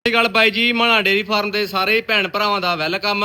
ਸਤਿ ਸ਼੍ਰੀ ਅਕਾਲ ਬਾਈ ਜੀ ਮਾਣਾ dairy farm ਦੇ ਸਾਰੇ ਭੈਣ ਭਰਾਵਾਂ ਦਾ ਵੈਲਕਮ।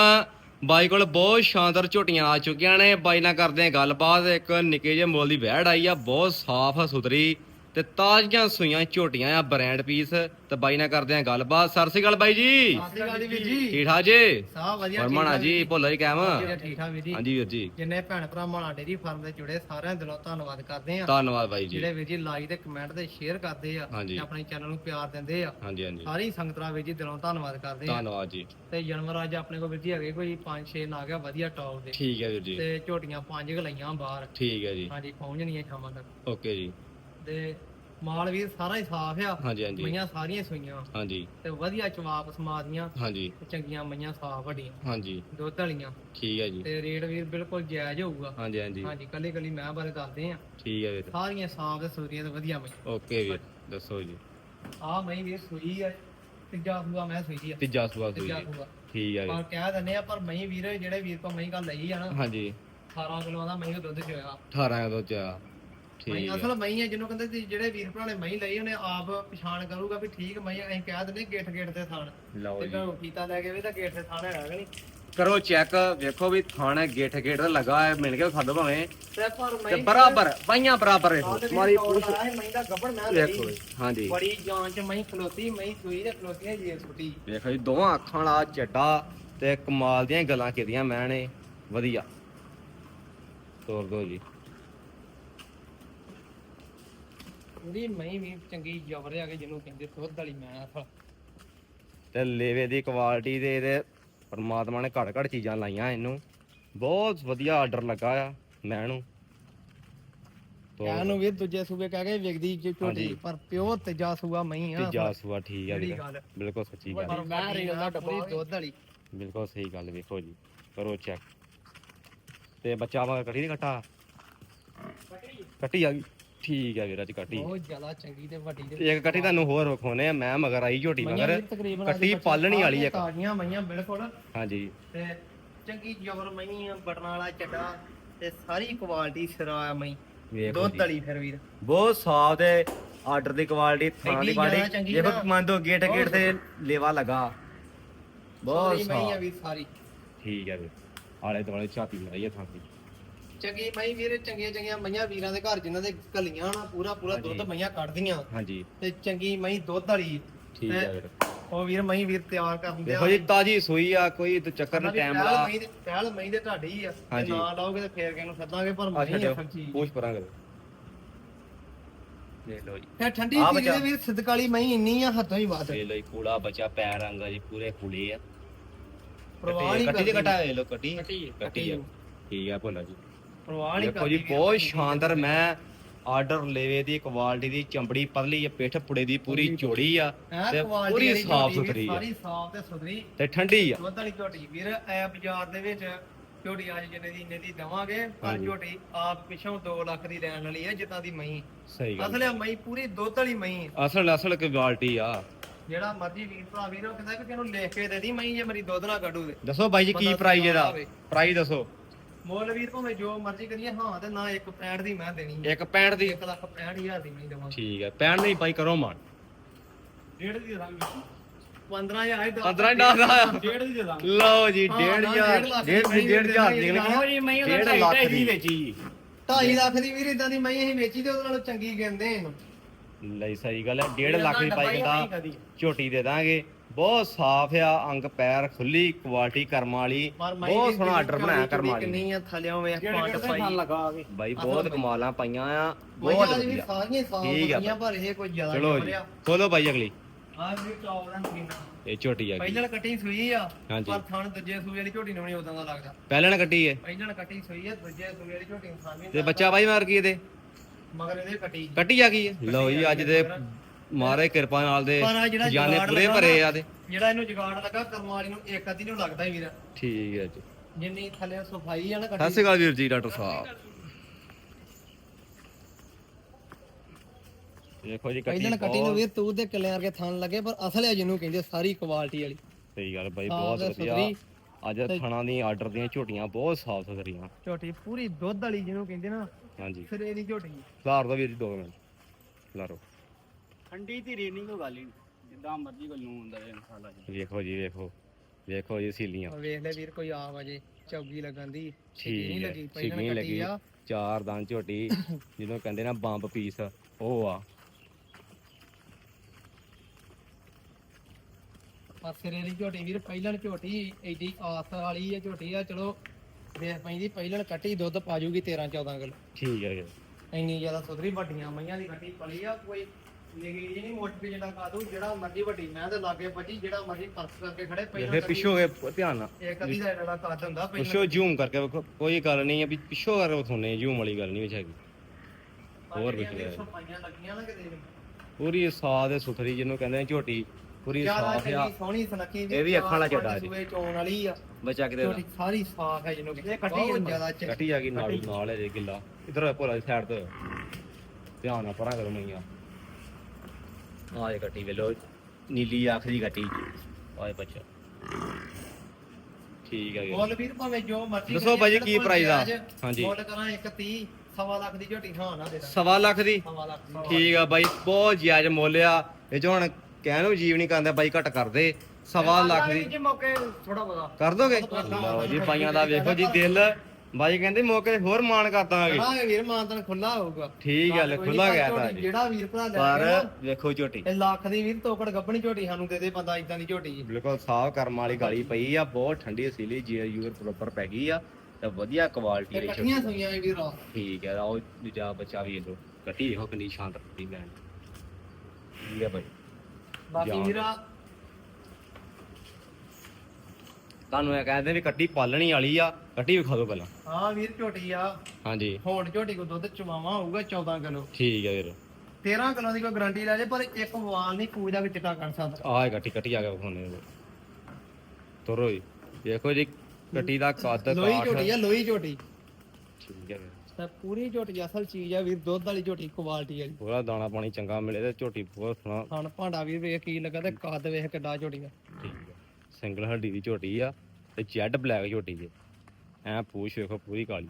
ਬਾਈ ਕੋਲ ਬਹੁਤ ਸ਼ਾਨਦਾਰ ਝੋਟੀਆਂ ਆ ਚੁੱਕੀਆਂ ਨੇ। ਬਾਈ ਨਾਲ ਕਰਦੇ ਆ ਗੱਲਬਾਤ, ਇੱਕ ਨਿੱਕੇ ਜਿਹੇ ਮੋਲ ਦੀ ਵਹਿੜ ਆਈ ਆ, ਬਹੁਤ ਸਾਫ਼ ਸੁਥਰੀ। ਤੇ ਤਾਜ਼ੀਆਂ ਸੂਈਆਂ ਝੋਟੀਆਂ ਆ ਬ੍ਰਾਂਡ ਪੀਸ ਤੇ ਬਾਈ ਨਾਲ ਕਰਦੇ ਆ ਗੱਲਬਾਤ। ਸਤਿ ਸ਼੍ਰੀ ਅਕਾਲ ਬਾਈ ਜੀ। ਸਤਿ ਸ਼੍ਰੀ ਅਕਾਲ ਜੀ ਵੀਰ ਜੀ। ਠੀਕ ਠਾਕ ਜੀ? ਸਭ ਵਧੀਆ ਜੀ ਭੁੱਲੋ ਜੀ ਕਾਇਮ। ਵਧੀਆ ਠੀਕ ਠਾਕ ਵੀਰ ਜੀ। ਹਾਂਜੀ ਵੀਰ ਜੀ। ਜਿੰਨੇ ਭੈਣ ਭਰਾ ਮਾਣਾ ਡੇਰੀ ਫਾਰਮ ਦੇ ਜੁੜੇ ਸਾਰਿਆਂ ਦਿਲੋਂ ਧੰਨਵਾਦ ਕਰਦੇ ਆ। ਧੰਨਵਾਦ ਬਾਈ ਜੀ। ਜਿਹੜੇ ਵੀਰ ਜੀ ਲਾਈਕ ਤੇ ਕਮੈਂਟ ਤੇ ਸ਼ੇਅਰ ਕਰਦੇ ਆ ਹਾਂਜੀ। ਤੇ ਆਪਣੇ ਚੈਨਲ ਨੂੰ ਪਿਆਰ ਦਿੰਦੇ ਆ। ਹਾਂਜੀ ਹਾਂਜੀ। ਸਾਰੀ ਸੰਗਤ ਦਾ ਵੀਰ ਜੀ ਦਿਲੋਂ ਧੰਨਵਾਦ ਕਰਦੇ ਆ। ਧੰਨਵਾਦ ਜੀ। ਤੇ ਜਨਵਰ ਅੱਜ ਆਪਣੇ ਕੋਲ ਵੀਰ ਜੀ ਹੈਗੇ ਕੋਈ 5-6 ਨਾਗ ਆ ਵਧੀਆ ਟੌਪ ਦੇ। ਠੀਕ ਹੈ ਵੀਰ ਜੀ। ਤੇ ਝੋਟੀਆਂ ਪੰਜ ਗਲਾਈਆਂ ਬਾਹਰ। ਠੀਕ ਹੈ ਜੀ। ਹਾਂਜੀ ਪਹੁੰਚਣੀਆਂ ਸ਼ਾਮਾਂ ਤੱਕ। ਓਕੇ ਜੀ। ਤੇ ਮਾਲ ਵੀਰ ਸਾਰਾ ਹੀ ਸਾਫ਼ ਆ। ਹਾਂਜੀ ਹਾਂਜੀ। ਮਈਆਂ ਸਾਰੀਆਂ ਸੂਈਆਂ। ਹਾਂਜੀ। ਤੇ ਵਧੀਆ ਚਵਾਪ ਸਮਾਦੀਆਂ ਹਾਂਜੀ। ਚੰਗੀਆਂ ਮਈਆਂ ਸਾਫ਼ ਵੱਡੀਆਂ। ਹਾਂਜੀ। ਦੁੱਧ ਵਾਲੀਆਂ। ਠੀਕ ਹੈ ਜੀ। ਤੇ ਰੇਟ ਵੀਰ ਬਿਲਕੁਲ ਜਾਇਜ਼ ਹੋਊਗਾ। ਹਾਂਜੀ ਹਾਂਜੀ। ਹਾਂਜੀ ਕੱਲੀ ਕੱਲੀ ਮੈਂ ਬਾਰੇ ਦੱਸਦੇ ਆ। ਠੀਕ ਹੈ ਵੀਰ। ਸਾਰੀਆਂ ਸਾਫ਼ ਤੇ ਸੁਰੀਆਂ ਤੇ ਵਧੀਆ ਮੈਂ ਓਕੇ ਵੀਰ ਦੱਸੋ ਜੀ। ਆ ਮੈਂ ਵੀਰ ਸੂਈ ਆ। ਤੀਜਾ ਸੂਆ ਮੈਂ ਸੂਈ ਆ। ਤੀਜਾ ਸੁਆ ਸੂਈ ਤੀਜਾ ਜੀ ਠੀਕ ਹੈ ਪਰ ਵੀਰ ਕਹਿ ਦਿੰਦੇ ਆ ਪਰ ਮੈਂ ਵੀਰ ਜਿਹੜੇ ਵੀਰ ਤੋਂ ਮੈਂ ਗੱਲ ਲਈ ਆ ਨਾ ਹਾਂਜੀ। 18 ਕਿਲੋ ਦਾ ਮੈਂ ਦੁੱਧ ਚੋਇਆ। 18 ਤੋਂ ਚਾ ਠੀਕ ਮੈਂ ਹੈ ਅਸਲ ਮੈਂ ਆ ਜਿਹਨੂੰ ਕਹਿੰਦੇ ਸੀ ਜਿਹੜੇ ਵੀਰ ਭਰਾ ਨੇ ਮੈਂ ਲਈ ਉਹਨੇ ਆਪ ਪਛਾਣ ਕਰੂਗਾ ਵੀ ਠੀਕ ਮੈਂ ਅਸੀਂ ਕਹਿ ਦਿੰਦੇ ਗੇਟ ਗੇਟ ਤੇ ਥਾਣ। ਲਓ ਜੀ। ਕੀਤਾ ਲੈ ਕੇ ਵੀ ਤਾਂ ਗੇਟ ਤੇ ਥਾਣ ਹੈਗਾ ਕਿ ਨਹੀਂ? ਕਰੋ ਚੈੱਕ ਵੇਖੋ ਵੀ ਥਾਣਾ ਗੇਟ ਗੇਟ ਲੱਗਾ ਹੈ ਮਿਲ ਕੇ ਖਾਦੋ ਭਾਵੇਂ। ਤੇ ਬਰਾਬਰ ਬਾਈਆਂ ਬਰਾਬਰ ਦੇਖੋ ਮਾਰੀ ਪੁੱਛ। ਮੈਂ ਦਾ ਗੱਬੜ ਮੈਂ ਜੀ, ਹਾਂਜੀ ਬੜੀ ਜਾਂਚ ਮੈਂ ਖਲੋਤੀ ਮੈਂ ਸੂਈ ਤੇ ਖਲੋਤੀਆਂ ਜੀ ਛੁੱਟੀ। ਵੇਖੋ ਜੀ ਦੋਵਾਂ ਅੱਖਾਂ ਵਾਲਾ ਚੱਡਾ ਤੇ ਕਮਾਲ ਦੀਆਂ ਗੱਲਾਂ ਕੀਤੀਆਂ ਮੈਂ ਨੇ। ਵਧੀਆ। ਤੋਰ ਦੋ ਜੀ। ਉਹਦੀ ਮੈਂ ਵੀ ਚੰਗੀ ਜਬਰ ਆ ਕੇ ਜਿਹਨੂੰ ਕਹਿੰਦੇ ਦੁੱਧ ਵਾਲੀ ਮੈਂ ਅਸਲ ਤੇ ਲੇਵੇ ਦੀ ਕੁਆਲਿਟੀ ਦੇ ਇਹਦੇ ਪਰਮਾਤਮਾ ਨੇ ਘੜ ਘੜ ਚੀਜ਼ਾਂ ਲਾਈਆਂ ਇਹਨੂੰ। ਬਹੁਤ ਵਧੀਆ ਆਰਡਰ ਲੱਗਾ ਆ ਮੈਂ ਨੂੰ ਤੋਰ ਕਹਿਣ ਨੂੰ ਵੀ ਦੂਜੇ ਸੂਬੇ ਕਹਿ ਕੇ ਵਿਕਦੀ ਜੀ ਝੋਟੀ। ਪਰ ਪਿਓ ਤੇਜਾ ਸੂਆ ਮੈਂ ਆ ਤੀਜਾ ਸੂਆ ਠੀਕ ਆ ਗੱਲ। ਬਿਲਕੁਲ ਸੱਚੀ ਗੱਲ। ਪਰ ਮੈਂ ਰਹੀ ਦਾ ਡੱਬੀ ਦੁੱਧ ਵਾਲੀ। ਬਿਲਕੁਲ ਸਹੀ ਗੱਲ ਵੇਖੋ ਜੀ। ਕਰੋ ਚੈੱਕ ਤੇ ਬੱਚਾ ਮਗਰ ਕੱਟੀ ਨਹੀਂ ਕੱਟਾ ਕੱਟੀ ਆ ਗਈ। ਠੀਕ ਆ ਵੀਰ ਅੱਜ ਕੱਟੀ ਬਹੁਤ ਜ਼ਿਆਦਾ ਚੰਗੀ ਤੇ ਵੱਡੀ ਤੇ ਇੱਕ ਕੱਟੀ ਤੁਹਾਨੂੰ ਹੋਰ ਵਿਖਾਉਨੇ ਆ ਮੈਂ ਮਗਰ ਆਈ ਝੋਟੀ ਮਗਰ। ਵੀ ਕੱਟੀ ਪਾਲਣੀ ਵਾਲੀ ਇੱਕ। ਤਾਜ਼ੀਆਂ ਮਈਆਂ ਬਿਲਕੁਲ। ਹਾਂਜੀ। ਤੇ ਚੰਗੀ ਜਬਰ ਮਈ ਆ ਬਟਨ ਵਾਲਾ ਚੱਡਾ ਤੇ ਸਾਰੀ ਕੁਆਲਿਟੀ ਸਿਰਾ ਮਈ। ਦੁੱਧ ਜੀ। ਵਾਲੀ ਫਿਰ ਵੀਰ। ਬਹੁਤ ਸਾਫ਼ ਤੇ ਆਰਡਰ ਦੀ ਕੁਆਲਿਟੀ ਥਾਂ ਦੀ ਕੁਆਲਿਟੀ ਨਾ। ਮੰਨ ਦੋ ਗੇਟ ਗੇਟ ਤੇ ਲੇਵਾ ਲਗਾ। ਬਹੁਤ ਸਾਰੀ ਮਈ ਆ ਸਾਫ਼। ਵੀਰ ਸਾਰੀ। ਠੀਕ ਹੈ ਵੀਰ। ਆਲੇ ਦੁਆਲੇ ਲਾਈ ਹੈ ਥਾਂ ਦੀ। ਚੰਗੀ ਮਈ ਵੀਰ ਚੰਗੀਆਂ ਚੰਗੀਆਂ ਮਈਆਂ ਵੀਰਾਂ ਦੇ ਘਰ ਜਿਨ੍ਹਾਂ ਦੇ ਕੱਲੀਆਂ ਨਾ ਪੂਰਾ ਪੂਰਾ ਦੁੱਧ ਹਾਂਜੀ। ਮਈਆਂ ਕੱਢਦੀਆਂ। ਹਾਂਜੀ। ਤੇ ਚੰਗੀ ਮਈ ਦੁੱਧ ਵਾਲੀ। ਠੀਕ ਹੈ? ਵੀਰ। ਉਹ ਵੀਰ ਮਈ ਵੀਰ ਤਿਆਰ ਕਰਨ ਦੇ ਦੇਖੋ ਜੀ ਤਾਜੀ ਸੂਈ ਆ ਕੋਈ ਤੇ ਚੱਕਰ ਨਹੀਂ ਟਾਈਮ ਲਾ। ਮਈ ਦੇ ਪਹਿਲ ਮਈ ਦੇ ਤੁਹਾਡੀ ਆ। ਤੇ ਹਾਂਜੀ। ਨਾ ਲਾਓਗੇ ਤੇ ਫੇਰ ਕਿਹਨੂੰ ਸੱਦਾਂਗੇ ਪਰ ਆ ਮਈ ਆ ਛੱਡਿਓ ਸੱਚੀ ਪੂਛ ਪਰਾਂ ਕਰੋ ਦੇਖ ਲਓ ਜੀ। ਤੇ ਠੰਡੀ ਆ ਚੀਜ਼ ਬੱਚਾ। ਦੇ ਵੀਰ ਸਿੱਧਕ ਵਾਲੀ ਮਈ ਇੰਨੀ ਆ ਹੱਥੋਂ ਹੀ ਬਾਤ ਦੇਖ ਲਓ ਜੀ ਕੂੜਾ ਬੱਚਾ ਪੈਰ ਰੰਗਾ ਜੀ ਪੂਰੇ ਕੁੜੇ ਆ। ਪ੍ਰਵਾਹ ਨਹੀਂ ਕੱਟੀ ਦੇ ਕਰਦੀ। ਕਟਾ ਲੋ ਕੱਟੀ ਕੱਟੀ ਕੱਟੀ ਆ। ਠੀਕ ਆ ਭੋਲਾ ਜੀ। ਪ੍ਰਵਾਹ ਨਹੀਂ ਦੇਖੋ ਜੀ ਬਹੁਤ ਸ਼ਾਨਦਾਰ ਮੈਂ ਆਰਡਰ ਲੇਵੇ ਦੀ ਕੁਆਲਿਟੀ ਦੀ ਚਮੜੀ ਪਤਲੀ ਆ ਪਿੱਠ ਪੁੜੇ ਦੀ ਪੂਰੀ ਚੋੜੀ ਆ ਤੇ ਪੂਰੀ ਸਾਫ਼ ਸੁਥਰੀ ਆ। ਸਾਰੀ ਸਾਫ਼ ਤੇ ਸੁਥਰੀ। ਤੇ ਠੰਡੀ ਆ। ਦੁੱਧ ਵਾਲੀ ਝੋਟੀ ਵੀਰ ਐ ਬਾਜ਼ਾਰ ਦੇ ਵਿੱਚ ਝੋਟੀ ਅੱਜ ਜਿੰਨੇ ਦੀ ਇੰਨੇ ਦੀ ਦਵਾਂਗੇ ਪਰ। ਝੋਟੀ ਆਪ ਪਿਛੋਂ 2 ਲੱਖ ਦੀ ਲੈਣ ਵਾਲੀ ਹੈ ਜਿੱਦਾਂ ਦੀ ਮਈ ਸਹੀ ਗੱਲ ਅਸਲ ਮਈ ਪੂਰੀ ਦੁੱਧ ਵਾਲੀ ਮਈ ਅਸਲ ਅਸਲ ਕੁਆਲਿਟੀ ਆ। ਜਿਹੜਾ ਮਰਜ਼ੀ ਵੀਰ ਭਰਾ ਵੀਰ ਉਹ ਕਹਿੰਦਾ ਕਿ ਤੈਨੂੰ ਲਿਖ ਕੇ ਦੇ ਦੀ ਮਈ ਜੇ ਮੇਰੀ ਦੁੱਧ ਨਾ ਕੱਢੂ ਦੱਸੋ ਬਾਈ ਜੀ ਕੀ ਬੰਦਾ ਪ੍ਰਾਈਸ ਇਹਦਾ? ਹੋਵੇ। ਪ੍ਰਾਈਸ ਦੱਸੋ। ਮੁੱਲ ਵੀਰ ਭਾਵੇਂ ਜੋ ਮਰਜ਼ੀ ਕਰੀਏ ਹਾਂ ਤੇ ਨਾ ਇੱਕ 65 ਦੀ ਮੈਂ ਦੇਣੀ ਹੈ ਇੱਕ 65 ਦੀ। 1 ਲੱਖ 65 ਹਜ਼ਾਰ ਦੀ ਮੈਂ ਦੇਵਾਂਗਾ। ਠੀਕ ਹੈ 65 ਨਹੀਂ ਬਾਈ ਕਰੋ ਮਾਨ ਡੇਢ ਦੀ ਰੰਗ 15000 ਦਾ 15 ਦਾ ਡੇਢ ਦੀ ਦੇ ਦਾਂਗੇ। ਲਓ ਜੀ ਹਾਂ, 1.5 ਨਾ, ਹਜ਼ਾਰ ਡੇਢ ਲੱਖ 1.5 ਦੀ ਡੇਢ ਹਜ਼ਾਰ ਦੀ ਲਓ ਜੀ, ਮੈਂ ਉਹਦਾ ਡੇਢ ਢਾਈ ਲੱਖ ਢਾਈ ਦੀ। ਵੇਚੀ 2.5 ਲੱਖ ਦੀ ਵੀਰ ਇਦਾਂ ਦੀ ਮੈਂ ਅਸੀਂ ਵੇਚੀ ਤੇ ਉਹਦੇ ਨਾਲੋਂ ਚੰਗੀ ਕਹਿੰਦੇ ਲਈ ਸਹੀ ਗੱਲ ਹੈ 1.5 ਲੱਖ ਦੀ ਕਹਿੰਦਾ ਕਦੀ। ਝੋਟੀ ਦੇ ਦਾਂਗੇ। ਬਹੁਤ ਸਾਫ਼ ਆ ਅੰਗ ਪੈਰ ਖੁੱਲੀ ਕੁਆਲਿਟੀ ਕਰਮ ਵਾਲੀ ਬਹੁਤ ਵੀ ਸੋਹਣਾ ਆਰਡਰ ਬਣਾਇਆ ਕਰਮ ਵਾਲੀ। ਕਿੰਨੀ ਆ ਥੱਲਿਓਂ ਵੇਖ ਪੰਜ ਪਾਈ। ਬਾਈ ਬਹੁਤ ਕਮਾਲਾਂ ਪਾਈਆਂ ਆ ਬਹੁਤ ਵੀ ਵਧੀਆ। ਸਾਰੀਆਂ ਸਾਫ਼ ਠੀਕ ਆ ਹੁੰਦੀਆਂ ਪਰ ਇਹ ਕੋਈ ਜ਼ਿਆਦਾ ਚਲੋ ਨਹੀਂ ਜੀ ਖੋਲੋ ਬਾਈ ਅਗਲੀ। ਆ ਵੀ ਟੌਪ ਇਹ ਝੋਟੀ ਆ ਗਈ। ਪਹਿਲਾਂ ਕੱਟੀ ਸੂਈ ਆ ਹਾਂਜੀ। ਪਰ ਥਣ ਦੂਜੇ ਸੂਈ ਵਾਲੀ ਝੋਟੀ ਨੂੰ ਨਹੀਂ ਉਦਾਂ ਦਾ ਲੱਗਦਾ। ਪਹਿਲਾਂ ਨੇ ਕੱਟੀ ਹੈ ਪਹਿਲਾਂ ਕੱਟੀ ਸੂਈ ਆ ਦੂਜੇ ਸੂਈ ਵਾਲੀ ਝੋਟੀ ਨੂੰ ਸਾਮੀ ਤੇ ਬੱਚਾ ਬਾਈ ਮਾਰ ਕੀ ਇਹਦੇ? ਮਗਰ ਇਹਦੇ ਕੱਟੀ। ਕੱਟੀ ਆ ਗਈ ਹੈ ਲਓ ਜੀ ਅੱਜ ਦੇ ਮਾਰੇ ਕਿਰਪਾ ਨਾਲ ਦੇ ਪਰ ਆਹ ਜਿਹੜਾ ਜਾਨੇ ਜੁਗਾੜ ਪੂਰੇ ਲੱਗਾ ਭਰੇ ਨਾ, ਆ ਤੇ ਜਿਹੜਾ ਇਹਨੂੰ ਜਗਾੜ ਲੱਗਾ ਕਰਮ ਵਾਲੀ ਨੂੰ ਇੱਕ ਅੱਧੀ ਨੂੰ ਲੱਗਦਾ ਹੀ ਵੀਰ। ਠੀਕ ਹੈ ਜੀ। ਜਿੰਨੀ ਥੱਲੇ ਸਫ਼ਾਈ ਆ ਨਾ ਸਤਿ ਸ਼੍ਰੀ ਅਕਾਲ ਵੀਰ ਜੀ ਡਾਕਟਰ ਸਾਹਿਬ। ਦੇਖੋ ਜੀ ਕੱਟੀ ਪਹਿਲਾਂ ਕੱਟੀ ਨੂੰ ਬਹੁਤ ਵੀਰ ਤੂੰ ਦੇ ਕਿੱਲੇ ਵਰਗੇ ਥਣ ਲੱਗੇ ਪਰ ਅਸਲ ਹੈ ਜਿਹਨੂੰ ਕਹਿੰਦੇ ਸਾਰੀ ਕੁਆਲਿਟੀ ਵਾਲੀ। ਸਹੀ ਗੱਲ ਬਾਈ ਸਾਫ਼ ਬਹੁਤ ਤੇ ਵਧੀਆ। ਸੁਥਰੀ। ਅੱਜ ਥਣਾ ਦੀ ਆਰਡਰ ਦੀਆਂ ਝੋਟੀਆਂ ਬਹੁਤ ਸਾਫ਼ ਸੁਥਰੀਆਂ। ਝੋਟੀ ਪੂਰੀ ਦੁੱਧ ਵਾਲੀ ਜਿਹਨੂੰ ਕਹਿੰਦੇ ਨਾ ਹਾਂਜੀ। ਫਿਰ ਇਹਦੀ ਝੋਟੀ। ਲਾਰ ਦੋ ਵੀਰ ਜੀ ਦੋ ਮਿੰਟ। ਠੰਡੀ ਧੀਰੀ ਨਹੀਂ ਕੋਈ ਗੱਲ ਹੀ ਜਿੱਦਾਂ ਮਰਜ਼ੀ ਕੋਈ ਲੂਣ ਦੇ ਮਸਾਲਾ ਜੀ ਵੇਖੋ ਜੀ ਵੇਖੋ। ਵੇਖੋ ਜੀ ਸੀਲੀਆਂ। ਉਹ ਵੇਖ ਲੈ ਵੀਰ ਕੋਈ ਆ ਵਜੇ ਚੌਗੀ ਲੱਗਣ ਦੀ। ਠੀਕ ਨਹੀਂ ਲੱਗੀ ਪਹਿਲਾਂ ਨਹੀਂ ਕੱਟੀ ਲੱਗੀ। ਆ। ਚਾਰ ਦੰਦ ਝੋਟੀ ਜਿਹਨੂੰ ਕਹਿੰਦੇ ਨਾ ਬੰਬ ਪੀਸ ਉਹ ਆ। ਪਰ ਸਿਰੇ ਦੀ ਝੋਟੀ ਵੀਰ ਪਹਿਲਾਂ ਝੋਟੀ ਐਡੀ ਆਸ ਵਾਲੀ ਹੈ ਝੋਟੀ ਆ ਚਲੋ ਵੇਖ ਪੈਂਦੀ ਪਹਿਲਾਂ ਕੱਟੀ ਦੁੱਧ ਪਾ ਜੂਗੀ 13 14 ਕਿਲੋ। ਠੀਕ ਹੈ ਜੀ। ਇੰਨੀ ਜ਼ਿਆਦਾ ਸੁਧਰੀ ਵੱਡੀਆਂ ਮਈਆਂ ਦੀ ਕੱਟੀ ਪਲੀ ਆ ਕੋਈ। ਨਿਗੀ ਜੀ ਨਹੀਂ ਮੋਟੀ ਜਿਹੜਾ ਕਾਦੂ ਜਿਹੜਾ ਮਰਜ਼ੀ ਵੱਡੀ ਮੈਂ ਤੇ ਲਾਗੇ ਬੱਜੀ ਜਿਹੜਾ ਮਰਜ਼ੀ ਫ਼ਰਕ ਕਰਕੇ ਖੜੇ ਪਹਿਲਾਂ ਫਿਰ ਪਿੱਛੋਂ ਹੋ ਕੇ ਧਿਆਨ ਨਾਲ। ਇੱਕ ਅੱਧੀ ਦਾ ਜਿਹੜਾ ਕੱਦ ਹੁੰਦਾ ਪਹਿਲਾਂ ਪਿੱਛੋਂ ਜ਼ੂਮ ਕਰਕੇ ਵੇਖੋ ਕੋਈ ਗੱਲ ਨਹੀਂ ਹੈ ਵੀ ਪਿੱਛੋਂ ਕਰਕੇ ਵਿਖਾਉਣੇ ਜ਼ੂਮ ਵਾਲੀ ਗੱਲ ਨਹੀਂ ਵਿੱਚ ਹੈਗੀ। ਹੋਰ ਜਿਹੜੀਆਂ ਪਿੱਛੇ ਵੀਰ ਸਫਾਈਆਂ ਲੱਗੀਆਂ ਨਾ ਕਿਤੇ। ਪੂਰੀ ਸਾਦ ਤੇ ਸੁਥਰੀ ਜਿਹਨੂੰ ਕਹਿੰਦੇ ਨੇ ਝੋਟੀ ਪੂਰੀ ਜ਼ਿਆਦਾ ਸਾਫ਼ ਆ। ਚੰਗੀ ਸੋਹਣੀ ਸੁਨੱਖੀ ਇਹ ਵੀ ਅੱਖਾਂ ਵਾਲਾ ਚੱਡਾ ਜੀ। ਸੂਏ ਚੋਣ ਵਾਲੀ ਆ। ਬੱਚਾ ਕਿਤੇ ਝੋਟੀ ਸਾਰੀ ਸਾਫ਼ ਹੈ ਜਿਹਨੂੰ ਇਹ ਕੱਟੀ ਜ਼ਿਆਦਾ ਚੰਗੀ। ਕੱਟੀ ਆ ਗਈ ਨਾੜੂ ਨਾਲ ਹੈ ਜੇ ਗਿੱਲਾ। ਇਧਰ ਭੋਲਾ ਸਾਈਡ ਤੇ। ਧਿਆਨ ਨਾਲ ਪਰਾਂ ਕਰੋ ਮਈਆਂ। ਆ ਇਹ ਕੱਟੀ ਵੇਲੋ ਨੀਲੀ ਆਖਰੀ ਕੱਟੀ ਆਏ ਬੱਚਾ। ਠੀਕ ਹੈ ਮੁੱਲ ਵੀਰ ਭਾਵੇਂ ਜੋ ਮਰਜ਼ੀ ਦੱਸੋ ਕਰੀਏ, ਭਾਜੀ ਕੀ ਬਿਲਕੁਲ price ਆ? ਜਾਇਜ਼। ਹਾਂਜੀ। ਮੁੱਲ ਕਰਾਂ 130 ਸਵਾ ਲੱਖ ਦੀ ਝੋਟੀ ਹਾਂ ਨਾ ਦੇ ਦਾਂ ਸਵਾ ਲੱਖ ਦੀ? ਸਵਾ ਲੱਖ ਦੀ। ਠੀਕ ਆ ਬਾਈ ਬਹੁਤ ਜਾਇਜ਼ ਮੁੱਲ ਆ। ਇਹ ਚ ਹੁਣ ਕਹਿਣ ਨੂੰ ਜੀਵ ਨਹੀਂ ਕਰਦਾ ਬਾਈ ਘੱਟ ਕਰਦੇ। ਸਵਾ ਲੱਖ ਦੀ। ਜੇ ਮੌਕੇ ਥੋੜਾ ਬਤਾ ਕਰ ਦੋਗੇ? ਲਓ ਜੀ ਬਾਈਆਂ ਦਾ ਵੇਖੋ ਜੀ ਦਿਲ। ਬਾਈ ਕਹਿੰਦੇ ਮੌਕੇ ਤੇ ਹੋਰ ਮਾਣ ਕਰ ਦਾਂਗੇ ਹਾਂ ਵੀਰ ਮਾਨਤਨ ਖੁੱਲਾ ਹੋਊਗਾ। ਠੀਕ ਗੱਲ ਖੁੱਲਾ ਗਿਆ ਤਾਂ ਜਿਹੜਾ ਵੀਰ ਭਰਾ ਲੈ ਪਰ ਵੇਖੋ ਝੋਟੀ ਇਹ ਲੱਖ ਦੀ ਵੀਰ ਤੋਕੜ ਗੱਬਣੀ ਝੋਟੀ ਸਾਨੂੰ ਦੇ ਦੇ ਬੰਦਾ ਇਦਾਂ ਦੀ ਝੋਟੀ ਬਿਲਕੁਲ ਸਾਫ਼ ਕਰਮ ਵਾਲੀ ਗਾਲੀ ਪਈ ਆ ਬਹੁਤ ਠੰਡੀ ਸੀਲੀ ਜੀ ਯੂਰ ਪ੍ਰੋਪਰ ਪੈ ਗਈ ਆ ਤੇ ਵਧੀਆ ਕੁਆਲਿਟੀ ਇਹ ਦੀ ਝੋਟੀ ਸੂਈਆਂ ਇਹ ਵੀਰ। ਆ ਠੀਕ ਹੈ ਆਓ ਦੂਜਾ ਬੱਚਾ ਵੀ ਲੋ ਕੱਟੀ ਦੇਖੋ ਕਿੰਨੀ ਸ਼ਾਨਦਾਰ ਕੱਟੀ ਲੈਣ ਠੀਕ ਹੈ ਬਾਈ। ਬਾਕੀ। ਵੀਰਾ ਤੁਹਾਨੂੰ ਇਹ ਕਹਿੰਦੇ ਵੀ ਕੱਟੀ ਪਾਲਣੀ ਵਾਲੀ ਆ ਕੱਟੀ ਵਿਖਾ ਦਿਓ ਪਹਿਲਾਂ। ਹਾਂ ਵੀਰ ਝੋਟੀ ਆ। ਹਾਂਜੀ। ਹੁਣ ਝੋਟੀ ਕੋ ਦੁੱਧ ਚਵਾਵਾ ਹੋਊਗਾ 14 ਕਿਲੋ। ਠੀਕ ਹੈ ਵੀਰ। 13 ਕਿਲੋ ਦੀ ਕੋਈ ਗਾਰੰਟੀ ਲੈ ਜੇ ਪਰ ਇੱਕ ਵਾਲ ਨਹੀਂ ਪੂਜਦਾ ਵੀ ਚਿੱਟਾ ਕਰ ਸਕਦਾ। ਆਹ ਕੱਟੀ ਕੱਟੀ ਆ ਕੇ ਵਿਖਾਉਣੇ ਤੁਰੋ ਜੀ ਦੇਖੋ ਜੀ ਕੱਟੀ ਦਾ ਕੱਦ ਲੋਈ ਕਾਠ। ਝੋਟੀ ਆ ਲੋਈ ਝੋਟੀ। ਠੀਕ ਹੈ ਵੀਰ। ਤਾਂ ਪੂਰੀ ਝੋਟੀ ਅਸਲ ਚੀਜ਼ ਆ ਵੀਰ ਦੁੱਧ ਵਾਲੀ ਝੋਟੀ ਕੁਆਲਿਟੀ ਵਾਲੀ। ਪੂਰਾ ਦਾਣਾ ਪਾਣੀ ਚੰਗਾ ਮਿਲੇ ਤੇ ਝੋਟੀ ਬਹੁਤ ਸੋਹਣਾ। ਹੁਣ ਭਾਂਡਾ ਵੀਰ ਵੇਖ ਕੀ ਲੱਗਾ ਤੇ ਕੱਦ ਵੇਖ ਕਿੱਡਾ ਝੋਟੀ ਦਾ ਠੀਕ ਹੈ ਸਿੰਗਲ ਹੱਡੀ ਦੀ ਝੋਟੀ ਆ ਤੇ ਜੈਡ ਬਲੈਕ ਝੋਟੀ ਜੇ। ਐ ਪੂਛ ਵੇਖੋ ਪੂਰੀ ਕਾਲੀ।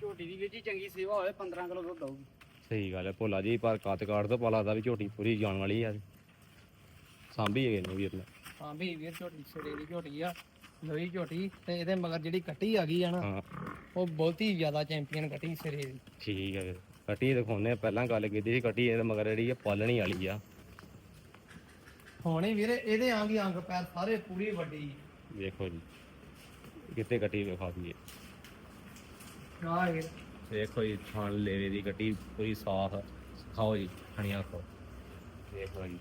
ਝੋਟੀ ਦੀ ਵੀਰ ਜੀ ਚੰਗੀ ਸੇਵਾ ਹੋਵੇ 15 ਕਿਲੋ ਦੁੱਧ ਦਊਗੀ ਸਹੀ ਗੱਲ ਹੈ ਭੋਲਾ ਜੀ ਪਰ ਕੱਦ ਕਾਠ ਤੋਂ ਪਾ ਲੱਗਦਾ ਵੀ ਝੋਟੀ ਪੂਰੀ ਜਾਣ ਵਾਲੀ ਆ। ਸਾਂਭੀ ਹੈਗੇ ਨੇ ਵੀਰ ਨੇ। ਹਾਂ ਵੀ ਵੀਰ ਝੋਟੀ ਸਿਰੇ ਦੀ ਝੋਟੀ ਆ ਲੋਈ ਝੋਟੀ ਤੇ ਇਹਦੇ ਮਗਰ ਜਿਹੜੀ ਕੱਟੀ ਆ ਗਈ ਆ ਨਾ ਹਾਂ। ਉਹ ਬਹੁਤੀ ਜ਼ਿਆਦਾ ਚੈਂਪੀਅਨ ਕੱਟੀ ਸਿਰੇ ਦੀ ਠੀਕ ਹੈ ਵੀਰ ਕੱਟੀ ਦਿਖਾਉਨੇ ਪਹਿਲਾਂ ਗੱਲ ਕੀਤੀ ਸੀ ਕੱਟੀ ਇਹਦੇ ਮਗਰ ਜਿਹੜੀ ਆ ਪਾਲਣੀ ਵਾਲੀ ਆ। ਹੁਣੇ ਵੀਰੇ ਇਹਦੇ ਆਂ ਵੀ ਅੰਗ ਪੈਰ ਸਾਰੇ ਪੂਰੀ ਵੱਡੀ ਵੇਖੋ ਜੀ। ਕਿਤੇ ਕੱਟੀ ਵਿਖਾ ਦਈਏ ਆ ਵੀਰ ਦੇਖੋ ਜੀ ਥਾਣ ਲੇਵੇ ਦੀ ਗੱਡੀ ਪੂਰੀ ਸਾਫ਼ ਖਾਓ ਜੀ ਖਣੀਆਂ ਖਾਓ ਦੇਖੋ ਜੀ।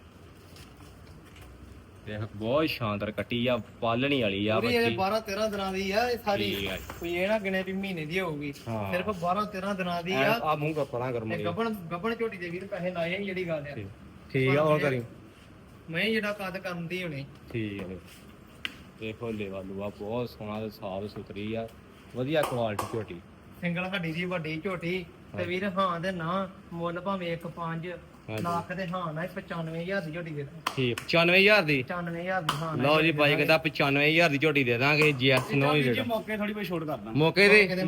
ਦੇਖ ਬਹੁਤ ਸ਼ਾਨਦਾਰ ਕੱਟੀ ਆ ਪਾਲਣੀ ਵਾਲੀ ਆ ਪੂਰੀ ਇਹ ਬੱਚੀ। 12 13 ਦਿਨਾਂ ਦੀ ਆ ਇਹ ਸਾਰੀ ਠੀਕ ਆ ਜੀ। ਕੋਈ ਇਹ ਨਾ ਗਿਣੇ ਵੀ ਮਹੀਨੇ ਦੀ ਹੋਊਗੀ। ਹਾਂ। ਸਿਰਫ 12 13 ਦਿਨਾਂ ਦੀ ਆ। ਆ ਮੂੰਹ ਕਾ ਪਰਾਂ ਕਰ ਤੇ ਮੋਈ ਗੱਬਣ ਗੱਬਣ ਝੋਟੀ ਦੇ ਵੀਰ ਪੈਸੇ ਲਾਏ ਆ ਜਿਹੜੀ ਗੱਲ ਆ। ਠੀਕ। ਆ ਉਹ ਕਰੀ। ਮੈਂ ਜਿਹੜਾ ਕੱਦ ਕਰਨ ਦੀ ਹੁਣੇ। ਠੀਕ ਆ। ਦੇਖੋ ਲੇਵਾ ਲੂਆ ਬਹੁਤ ਸੋਹਣਾ ਤੇ ਸਾਫ਼ ਸੁਥਰੀ ਆ ਵਧੀਆ ਕੁਆਲਿਟੀ ਝੋਟੀ ਸਿੰਗਲ ਹੱਡੀ ਦੀ ਵੱਡੀ ਝੋਟੀ ਤੇ ਵੀਰ ਹਾਂ ਦੇ ਨਾ ਮੁੱਲ ਭਾਵੇਂ 1 5 ਹਾਂਜੀ। ਲੱਖ ਦੇ ਹਾਂ ਨਾ 95000 ਦੀ ਝੋਟੀ ਦੇ ਦਾਂ ਠੀਕ 95000 ਦੀ 95000 ਦੀ ਹਾਂ ਲਓ ਜੀ ਬਾਈ ਕਹਿੰਦਾ 95000 ਦੀ ਝੋਟੀ ਦੇ ਦਾਂਗੇ ਜੀਐਸ ਨੋ ਹੀ ਦੇ ਦਾਂਗੇ। ਮੌਕੇ ਥੋੜੀ ਬਹੁਤ ਛੋਟ ਕਰਦਾ ਮੌਕੇ ਮੌਕੇ ਦੇ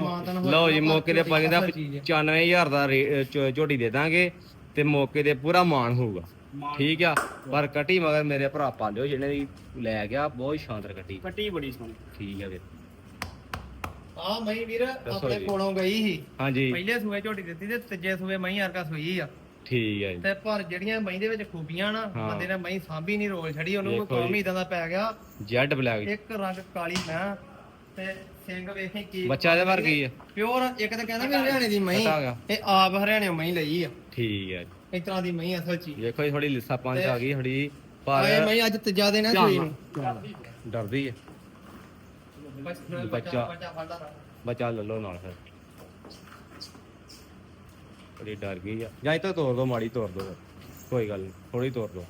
ਲਓ ਜੀ ਮੌਕੇ ਦੇ ਪਾਈ ਦਾ ਅਸਲ ਚੀਜ਼ ਹੈ। 95000 ਦਾ ਝੋਟੀ ਦੇ ਦਾਂਗੇ ਤੇ ਮੌਕੇ ਦੇ ਪੂਰਾ ਮਾਣ ਹੋਊਗਾ। ਠੀਕ ਆ ਪਰ ਕੱਟੀ ਮਗਰ ਮੇਰੇ ਭਰਾ ਪਾਲਿਓ ਜਿਹਨੇ ਵੀ ਲੈ ਗਿਆ ਬਹੁਤ ਸ਼ਾਨਦਾਰ ਕੱਟੀ ਕੱਟੀ ਬੜੀ ਸੋਹਣੀ। ਠੀਕ ਆ ਵੀਰ ਆ ਮਈ ਵੀਰ ਆਪਣੇ ਜੀ। ਕੋਲੋਂ ਗਈ ਸੀ। ਹਾਂਜੀ। ਪਹਿਲੇ ਸੂਏ ਝੋਟੀ ਦਿੱਤੀ ਤੇ ਤੀਜੇ ਸੂਏ ਮਈ ਹਰਕਾ ਸੂਈ ਆ। ਠੀਕ ਜੀ। ਤੇ ਪਰ ਜਿਹੜੀਆਂ ਮਈ ਦੇ ਵਿੱਚ ਖੂਬੀਆਂ ਨਾ ਹਾਂ। ਬੰਦੇ ਨੇ ਮਈ ਸਾਂਭੀ ਨਹੀਂ ਰੋਲ ਛੜੀ ਉਹਨੂੰ ਦੇਖੋ ਕੋਈ ਕੰਮ ਜੀ। ਇਦਾਂ ਦਾ ਪੈ ਗਿਆ। ਜੈਡ ਬਲੈਕ ਇੱਕ ਰੰਗ ਕਾਲੀ ਮੈਂ ਤੇ ਸਿੰਘ ਵੇਖੀ ਕੀ ਬੱਚਾ ਇਹਦੇ ਵਰਗੀ ਆ। ਪਿਓਰ ਇੱਕ ਤਾਂ ਕਹਿੰਦਾ ਵੀ ਹਰਿਆਣੇ ਦੀ ਮਈ ਹੈਗਾ। ਇਹ ਆਪ ਹਰਿਆਣੇ ਮਈ ਲਈ ਆ। ਠੀਕ ਹੈ ਜੀ। ਇਸ ਤਰ੍ਹਾਂ ਦੀ ਮਈ ਅਸਲ ਚ ਦੇਖੋ ਜੀ ਥੋੜੀ ਲਿੱਸਾ ਤੇ- ਆ ਗਈ ਥੋੜੀ ਪਰ ਆਏ ਮਈ ਅੱਜ ਤੀਜਾ ਸੂਈ ਨੂੰ ਡਰਦੀ ਹੈ ਬੱਚਾ ਬੱਚਾ। ਲੈ ਲਓ ਨਾਲ ਫਿਰ। ਬੜੀ ਡਰ ਗਈ ਆ। ਜਾਂ ਇੱਥੇ ਤੋੜ ਦੋ ਮਾੜੀ ਤੋੜ ਦੋ। ਕੋਈ ਗੱਲ ਨਹੀਂ ਥੋੜੀ ਤੋੜ ਦੋ।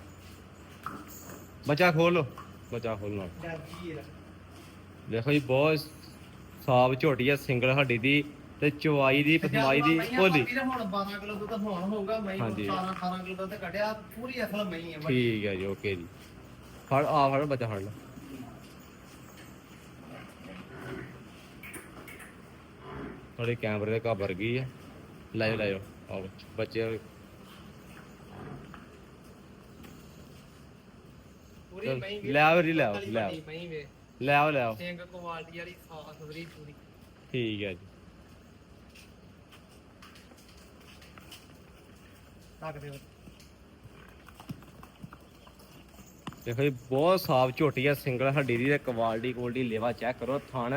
ਬੱਚਾ ਖੋਲ ਲਓ ਬੱਚਾ ਖੋਲ ਨਾਲ। ਦੇਖੋ ਜੀ ਬਹੁਤ ਸਾਫ਼ ਝੋਟੀ ਆ ਸਿੰਗਲ ਹੱਡੀ ਦੀ। ਤੇ ਚਵਾਈ ਦੀ ਪਸਮਾਈ ਦੀ ਭੋਲੀ। ਵੀਰ ਹੁਣ 12 ਕਿਲੋ ਦੁੱਧ ਹੁਣ ਹੋਊਗਾ ਮਈ ਹਾਂਜੀ। 17 18 ਕਿਲੋ ਦੁੱਧ ਕੱਢਿਆ ਪੂਰੀ ਅਸਲ ਮਈ ਹੈ ਵੱਡੀ। ਠੀਕ ਹੈ ਜੀ ਓਕੇ ਜੀ। ਫੜ ਆ ਫੜ ਬੱਚਾ ਫੜ ਲੈ। ਥੋੜੀ ਕੈਮਰੇ ਦੇ ਘਾਬਰ ਗਈ ਆ। ਲੈ ਜਾਓ ਲੈ ਜਾਓ ਆਓ ਬੱਚੇ- ਲੈ ਆਓ ਜੀ ਲੈ ਆਓ ਲੈ ਆਓ। ਵੇ। ਲੈ ਆਓ ਲੈ ਆਓ। ਸਿੰਘ ਕੁਆਲਟੀ ਵਾਲੀ ਸਾਫ਼ ਸੁਧਰੀ ਪੂਰੀ। ਠੀਕ ਹੈ ਜੀ। ਤੱਕ ਦੇ ਦੇਖੋ ਜੀ ਬਹੁਤ ਸਾਫ਼ ਝੋਟੀ ਆ ਸਿੰਗਲ ਹੱਡੀ ਦੀ ਤੇ ਕੁਆਲਿਟੀ ਕੁਆਲਿਟੀ ਲੇਵਾ ਚੈੱਕ ਕਰੋ ਥਣ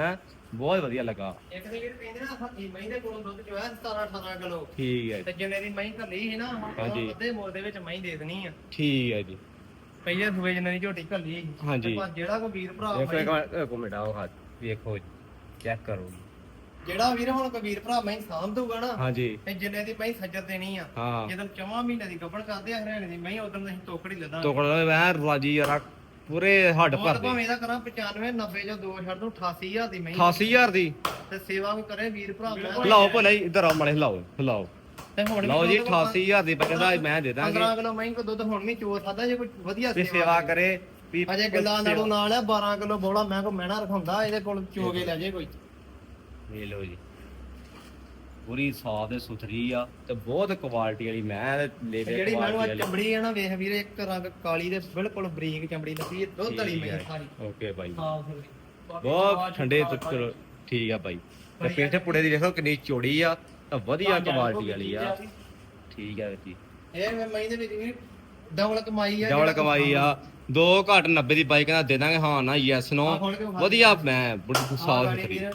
ਬਹੁਤ ਵਧੀਆ ਲੱਗਾ। ਇੱਕ ਦੇ ਵੀਰ ਕਹਿੰਦੇ ਨਾ ਹੱਥੀ ਮਹੀਂ ਦੇ ਕੋਲੋਂ ਦੁੱਧ ਚੋਇਆ 17 18 ਕਿਲੋ। ਠੀਕ ਹੈ ਤੇ ਜੀ ਜਿੰਨੇ ਦੀ ਮਹੀਂ ਘੱਲੀ ਸੀ ਨਾ ਹਾਂਜੀ। ਉਹ ਅੱਧੇ ਮੋਲ ਦੇ ਵਿੱਚ ਮਹੀਂ ਦੇ ਦੇਣੀ ਆ। ਠੀਕ ਹੈ ਜੀ। ਪਹਿਲੇ ਸੂਏ ਜਿੰਨੇ ਦੀ ਝੋਟੀ ਘੱਲੀ ਸੀ। ਹਾਂਜੀ। ਤੇ ਪਰ ਜਿਹੜਾ ਕੋਈ ਵੀਰ ਭਰਾ ਦੇਖੋ ਇੱਕ ਮਹੀਂ- ਮਿੰਟ ਇੱਕ ਮਿੰਟ ਆਓ ਹੱਥ ਵੇਖੋ ਜੀ ਚੈੱਕ ਕਰੋ ਜੀ। ਜਿਹੜਾ ਵੀਰ ਹੁਣ ਕੋਈ ਵੀਰ ਭਰਾ ਮਹੀਂ ਸਾਂਭ ਦੂਗਾ ਨਾ ਹਾਂਜੀ। ਤੇ ਜਿੰਨੇ ਦੀ ਮਹੀਂ ਸੱਜਰ ਦੇਣੀ ਆ ਹਾਂ। ਜਦੋਂ ਚੌਵਾਂ ਮਹੀਨੇ ਦੀ ਗੱਭਣ ਕਰਦੇ ਆ ਹਰਿਆਣੇ ਦੀ ਮਹੀਂ ਉਦੋਂ ਅਸੀਂ ਤੋਕੜੀ ਲੱਦਾਂਗੇ। ਟੋਕੜਾ ਵੈ ਰਾਜੀ ਯਾਰਾ ਪੂਰੇ ਹੱਡ ਭਰਦੇ। ਭਾਵੇਂ ਇਹਦਾ ਕਰਾਂ 95 90 ਜਾਂ 2 ਛੱਡ ਦੂੰ 88000 ਦੀ ਮਹੀਂ 88000 ਦੀ। ਤੇ ਸੇਵਾ ਵੀ ਕਰੇ ਵੀਰ ਭਰਾ ਮੈਂ ਹਿਲਾਓ ਭਲਾ ਇੱਧਰ ਆਓ ਮਾੜੇ ਹਿਲਾਓ ਹਿਲਾਓ ਤੇ ਹੁਣ ਵੀ ਲਓ ਜੀ ਦੁੱਧ 88000 ਦੀ ਪੈਦਾ ਮੈਂ ਦੇ ਦਾਂਗੇ। 15 ਕਿਲੋ ਮਹੀਂ ਕੋ ਦੁੱਧ ਹੁਣ ਵੀ ਚੋਰ ਖਾਦਾ ਜੇ ਕੋਈ ਵਧੀਆ ਸੇਵਾ ਕਰੇ। ਵੀ ਅਜੇ ਗੱਲਾਂ ਨਾਲੋਂ ਨਾਲ ਆ 12 ਕਿਲੋ ਬੋਲਾ ਮੈਂ ਕੋ ਮਹਿਣਾ ਰਖਾਉਂਦਾ ਇਹਦੇ ਕੋਲ ਚੋ ਕੇ ਲੈ ਜੇ ਕੋਈ। ਇਹ ਲਓ ਜੀ। ਪੂਰੀ ਸਾਫ਼ ਤੇ ਸੁਥਰੀ ਆ ਤੇ ਬਹੁਤ ਕੁਆਲਿਟੀ ਵਾਲੀ ਮੈਂ ਲੈ ਕੇ ਜਿਹੜੀ ਮੈਨੂੰ ਆ ਕੁਆਲਿਟੀ ਚਮੜੀ ਆ ਨਾ ਵੇਖ ਵੀਰ ਇੱਕ ਰੰਗ ਕਾਲੀ ਦੇ ਬਿਲਕੁਲ ਬਰੀਕ ਚਮੜੀ ਲੱਗੀ ਇਹ ਦੁੱਧ ਵਾਲੀ ਮਹੀਂ ਸਾਰੀ। ਓਕੇ ਭਾਈ ਹਾਂ ਫਿਰ ਬਹੁਤ ਠੰਡੇ ਤੇ ਚਲੋ ਠੀਕ ਆ ਭਾਈ ਤੇ ਪਿੱਠ ਪੁੜੇ ਦੀ ਵੇਖੋ ਕਿੰਨੀ ਚੌੜੀ ਆ ਤਾਂ ਵਧੀਆ ਕੁਆਲਿਟੀ ਵਾਲੀ ਆ। ਠੀਕ ਆ ਜੀ। ਇਹ ਮੈਂ ਮਹੀਂ ਦੇ ਵਿੱਚ ਵੀ ਡਬਲ ਕਮਾਈ ਆ ਡਬਲ ਕਮਾਈ ਆ। 2 ਘੱਟ 90 ਦੀ ਬਾਈਕ ਨਾਲ ਦੇ ਦਾਂਗੇ ਹਾਂ ਨਾ ਯੈਸ ਨੋ ਆਹ ਵਿਖਾ ਵਧੀਆ ਮੈਂ ਬੜੀ ਆਹ ਸਾਫ਼ ਸੁਥਰੀ ਵੀਰ,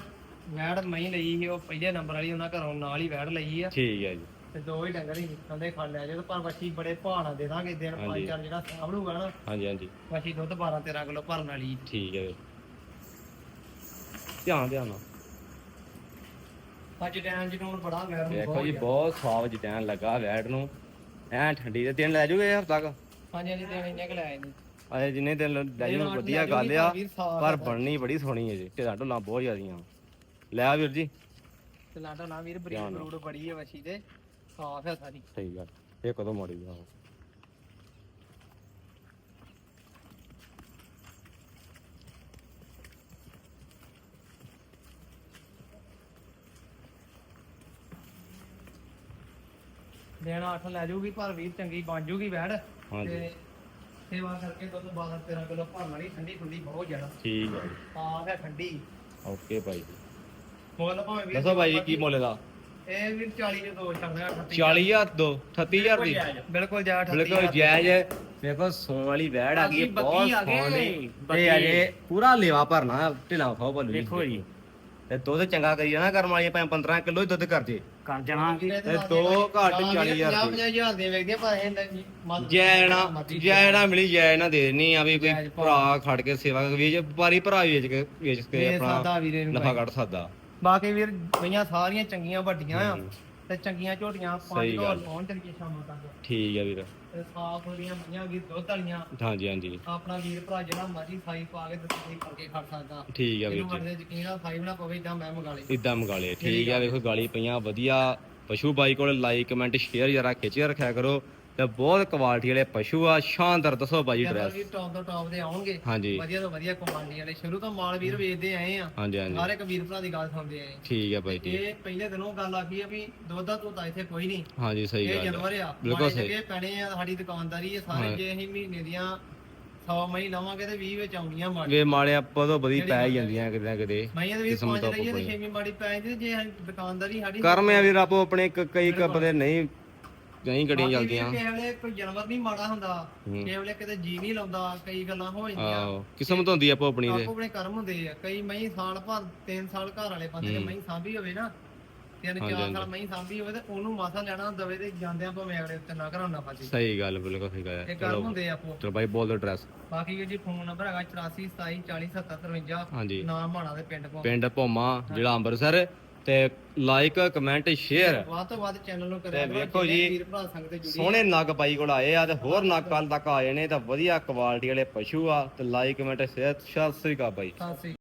ਵੈੜ ਮਹੀਂ ਲਈ ਸੀ ਉਹ ਪਹਿਲੇ ਨੰਬਰ ਵਾਲੀ ਉਹਨਾਂ ਘਰੋਂ ਨਾਲ ਹੀ ਵੈੜ ਲਈ ਆ। ਠੀਕ ਹੈ ਜੀ। ਤੇ ਦੋ ਹੀ ਡੰਗਰ ਹੀ ਨਿਕਲਦੇ ਖਾ ਲਿਆ ਜਦੋਂ ਪਰ ਬੱਚੀ ਬੜੇ ਭਾਣਾ ਦੇ ਦਾਂਗੇ ਦਿਨ। ਪੰਜ ਚਾਰ ਜਿਹੜਾ ਸਾਂਭੜੂਗਾ ਨਾ ਹਾਂਜੀ ਹਾਂਜੀ। ਬੱਚੀ ਦੁੱਧ 12 13 ਕਿਲੋ ਭਰਨ ਵਾਲੀ। ਠੀਕ ਹੈ ਧਿਆਨ ਧਿਆਨ ਨਾਲ ਅੱਜ ਟਾਈਮ ਜਨੂਨ ਬੜਾ ਨੂੰ ਦੇਖੋ ਜੀ। ਬਹੁਤ ਸਾਫ਼ ਜਟੈਨ ਲੱਗਾ ਵੈਟ ਨੂੰ। ਐ ਠੰਡੀ ਦੇ ਦਿਨ ਲੈ ਜੂਗੇ ਹਫਤਾ ਤੱਕ ਹਾਂਜੀ ਹਾਂਜੀ ਦਿਨ ਇੰਨੇ ਕੁ ਲਾਏ ਨੇ। ਅਜੇ ਜਿੰਨੇ ਦਿਨ ਲੈ ਜੂ ਵਧੀਆ ਲੈ ਗੱਲ ਆ। ਪਰ। ਬਣਨੀ ਬੜੀ ਸੋਹਣੀ ਹੈ ਜੀ ਢਿੱਡਾਂ ਢੁੱਲਾਂ ਬਹੁਤ ਜ਼ਿਆਦੀਆਂ। ਲੈ ਆ ਵੀਰ ਜੀ। ਤੇ ਲਾਟਾ ਨਾ ਵੀਰ ਬਰੀਕ ਧਿਆਨ ਨਾਲ। ਬਰੂਡ ਬੜੀ ਹੈ ਬੱਚੀ ਤੇ। ਸਾਫ਼ ਹੈ ਸਾਰੀ। ਸਹੀ ਗੱਲ ਇਹ ਕਦੋਂ ਮੋੜੀ ਆ ਦਿਨ 8 ਲੈ ਜਾਊਗੀ ਪਰ ਵੀਰ ਚੰਗੀ ਬਣ ਜੂਗੀ ਵੈੜ ਹਾਂਜੀ। ਤੇ ਸੇਵਾ ਕਰਕੇ ਦੁੱਧ 12 13 ਕਿਲੋ ਭਰਨ ਵਾਲੀ ਠੰਡੀ ਠੰਡੀ ਬਹੁਤ ਜ਼ਿਆਦਾ। ਠੀਕ ਹੈ ਸਾਫ਼ ਹੈ ਠੰਡੀ। ਓਕੇ ਭਾਈ ਜੀ। ਮੁੱਲ ਭਾਵੇਂ ਵੀਰ ਦੱਸੋ ਭਾਈ ਜੀ ਕੀ ਮੁੱਲ ਦਾ ਇਹ ਵੀਰ 40 ਦੇ ਦੋ ਛੱਡਦਾ 40000 ਦੋ 38000 ਦੀ? ਬਿਲਕੁਲ ਜਾ 38 ਬਿਲਕੁਲ ਜਾਇਜ਼ ਹੈ। ਵੇਖੋ ਸੋਨ ਵਾਲੀ ਵੈੜ ਆ ਗਈ ਹੈ, ਬਹੁਤ ਬੱਗੀ ਆ ਗਏ, ਸੋਹਣੀ ਬੱਗੀ। ਤੇ ਅਜੇ ਪੂਰਾ ਲੇਵਾ ਭਰਨਾ ਢਿਲਾ ਖਾਓ ਭਲੂ ਦੇਖੋ ਜੀ। ਤੇ ਦੁੱਧ ਚੰਗਾ ਕਰੀ ਜਾਣਾ ਕਰਮ ਵਾਲੀਆਂ ਭਾਵੇਂ 15 ਕਿਲੋ ਹੀ ਦੁੱਧ ਕਰ ਜੇ। ਕਰ ਜਾਣਾ। ਤੇ ਦੋ ਘੱਟ 40,000 50 ਹਜ਼ਾਰ ਦੀਆਂ ਵੇਚਦੀਆਂ ਪਰ ਇਹ ਜੈਣਾ ਜੈਣਾ ਮਿਲੀ ਜੈਣਾ ਦੇ ਦੇਣੀ ਆ ਵੀ ਕੋਈ। ਭਰਾ ਖੜ ਕੇ ਸੇਵਾ ਵੇਚ ਵਪਾਰੀ ਭਰਾ ਵੇਚ ਕੇ ਵੇਚ ਕੇ ਵੇ ਆਪਣਾ ਵੀਰੇ ਨੂੰ ਨਫਾ ਕੱਢ ਸਕਦਾ। ਬਾਕੀ ਵੀਰ ਮਈਆਂ ਸਾਰੀਆਂ ਚੰਗੀਆਂ ਵੱਡੀਆਂ ਆ ਹਮ। ਤੇ ਚੰਗੀਆਂ ਝੋਟੀਆਂ ਸਹੀ ਪੰਜ ਗੱਲ। ਪਹੁੰਚ ਚਲੀਏ ਸ਼ਾਮਾਂ ਤੱਕ। ਠੀਕ ਹੈ ਵੀਰ। ਤੇ ਸਾਫ਼ ਹੋਈਆਂ ਮਈਆਂ ਵੀਰ ਦੁੱਧ ਵਾਲੀਆਂ। ਹਾਂਜੀ ਹਾਂਜੀ। ਆਪਣਾ ਵੀਰ ਭਰਾ ਜਿਹੜਾ ਮਰਜ਼ੀ ਸਾਈ ਪਾ ਕੇ ਦੱਸੀ ਕਰਕੇ ਖੜ ਸਕਦਾ। ਠੀਕ ਹੈ ਵੀਰ ਜੀ। ਮਰਦੇ ਯਕੀਨ ਆ ਸਾਈ ਬਣਾ ਪਵੇ ਇਦਾਂ ਮੈਂ ਮੰਗਾ ਲਈ ਇਦਾਂ ਮੰਗਾ ਲਏ। ਠੀਕ ਹੈ ਵੇਖੋ ਗਾਲੀ ਪਈਆਂ ਵਧੀਆ। ਪਸ਼ੂ ਬਾਈ ਕੋਲ ਲਾਈਕ ਕਮੈਂਟ ਸ਼ੇਅਰ ਜਰਾ ਖਿੱਚ ਕੇ ਰੱਖਿਆ ਕਰੋ। ਤੇ ਬਹੁਤ ਕੁਆਲਿਟੀ ਵਾਲੇ ਪਸ਼ੂ ਆ ਸ਼ਾਨਦਾਰ ਦੱਸੋ ਬਾਈ ਜਦੋਂ ਡਰੈਸ ਵੀ ਟੌਪ ਤੋਂ ਟੌਪ ਦੇ ਆਉਣਗੇ। ਹਾਂਜੀ। ਵਧੀਆ ਤੋਂ ਵਧੀਆ ਕੁਆਲਿਟੀ ਵਾਲੇ। ਸ਼ੁਰੂ ਤੋਂ ਮਾਲ ਵੀਰ ਵੇਚਦੇ ਆਏ ਆ। ਹਾਂਜੀ ਹਾਂਜੀ। ਹਰ ਇੱਕ ਵੀਰ ਭਰਾ ਦੀ ਗੱਲ ਸੁਣਦੇ ਆਏ ਠੀਕ ਹੈ ਬਾਈ ਜੀ ਇਹ ਪਹਿਲੇ ਦਿਨੋਂ ਗੱਲ ਆ ਗਈ ਆ ਵੀ ਦੁੱਧ ਦਾ ਧੋਤਾ ਇੱਥੇ ਕੋਈ ਨਹੀਂ। ਹਾਂਜੀ ਸਹੀ ਇਹ ਗੱਲ ਜਾਨਵਰ ਹੈ ਆ ਬਿਲਕੁਲ ਸਹੀ। ਪੈਣੇ ਆ ਸਾਡੀ ਦੁਕਾਨਦਾਰੀ ਆ ਸਾਰੇ। ਜੇ ਅਸੀਂ ਮਹੀਨੇ ਦੀਆਂ 100 ਮਈ ਲਵਾਂਗੇ ਤੇ 20 ਵਿੱਚ ਆਉਂਦੀਆਂ ਮਾੜੀ ਵੇ ਮਾੜੇ ਆਪਾਂ ਤੋਂ ਬਦੀ ਪੈ ਜਾਂਦੀਆਂ ਕਿਤੇ ਨਾ ਕਿਤੇ ਮਈਆਂ ਦੇ ਵੀ ਤੇ ਆਪਣੀ। ਛੇਵੀਂ ਮਾੜੀ ਪੈ ਜਾਂਦੀ ਜੇ ਦੁਕਾਨਦਾਰੀ ਸਾਡੀ ਕਰਮ ਆ ਵੀਰ ਆਪੋ ਆਪਣੇ ਕਈ ਕੱਪਦੇ ਨਹੀਂ ਨਹੀਂ ਗੱਡੀਆਂ ਚੱਲਦੀਆਂ। ਕਿਸੇ ਵੇਲੇ ਕੋਈ ਜਾਨਵਰ ਨਹੀਂ ਮਾੜਾ ਹੁੰਦਾ ਹੂੰ। ਕਿਸੇ ਵੇਲੇ ਕਿਤੇ ਜੀ ਨਹੀਂ ਲਾਉਂਦਾ ਕਈ ਗੱਲਾਂ ਹੋ ਜਾਂਦੀਆਂ। ਆਹੋ ਕਿਸਮਤ ਹੁੰਦੀ ਆ ਆਪੋ ਆਪਣੀ ਦੇ ਆਪੋ ਆਪਣੇ ਕਰਮ ਹੁੰਦੇ ਆ। ਕਈ ਮਈ ਸਾਲ ਭਰ 3 ਸਾਲ ਘਰ ਵਾਲੇ ਬੰਦੇ ਨੇ ਹੂੰ। ਮਈ ਸਾਂਭੀ ਹੋਵੇ ਨਾ ਤਿੰਨ ਹਾਂਜੀ, ਚਾਰ ਹਾਂਜੀ। ਮਈ ਸਾਂਭੀ ਹੋਵੇ ਤੇ ਉਹਨੂੰ ਮਾਸਾ ਲੈਣਾ ਦਵੇ ਤੇ ਜਾਂਦਿਆਂ ਭਾਵੇਂ ਅਗਲੇ ਤੇ ਨਾ ਕਰਾਉਣਾ ਪਾਜੀ ਸਹੀ ਗੱਲ ਬਿਲਕੁਲ ਸਹੀ ਗੱਲ ਇਹ ਹੈ। ਕਰਮ ਚਲੋ ਹੁੰਦੇ ਆ ਆਪੋ ਚਲੋ ਬਾਈ ਬੋਲ ਦੋ ਐਡਰੈਸ ਬਾਕੀ ਵੀਰ ਜੀ ਫੋਨ ਨੰਬਰ ਹੈਗਾ 84 27 40 77 53 ਹਾਂਜੀ। ਨਾਮ ਮਾਣਾ ਦੇ ਪਿੰਡ ਕੋ ਪਿੰਡ ਭੋਮਾ ਜ਼ਿਲ੍ਹਾ ਅੰਮ੍ਰਿਤਸਰ। ਤੇ ਲਾਈਕ ਕਮੈਂਟ ਸ਼ੇਅਰ ਵੱਧ ਤੋਂ ਵੱਧ ਚੈਨਲ ਨੂੰ ਕਰਿਆ ਤੇ ਕਰੋ, ਵੇਖੋ ਜੀ, ਵੀਰ ਭਰਾ ਸੰਗ ਤੇ ਜੁੜੀ ਸੋਹਣੇ ਨਗ ਬਾਈ ਕੋਲ ਆਏ ਆ ਤੇ ਹੋਰ ਨਗ ਕੱਲ ਤੱਕ ਆ ਜਾਣੇ ਤਾਂ ਵਧੀਆ ਕੁਆਲਿਟੀ ਵਾਲੇ ਪਸ਼ੂ ਆ ਤੇ like comment share Sat Sri ਅਕਾਲ ਬਾਈ। ਸਤਿ ਸ੍ਰੀ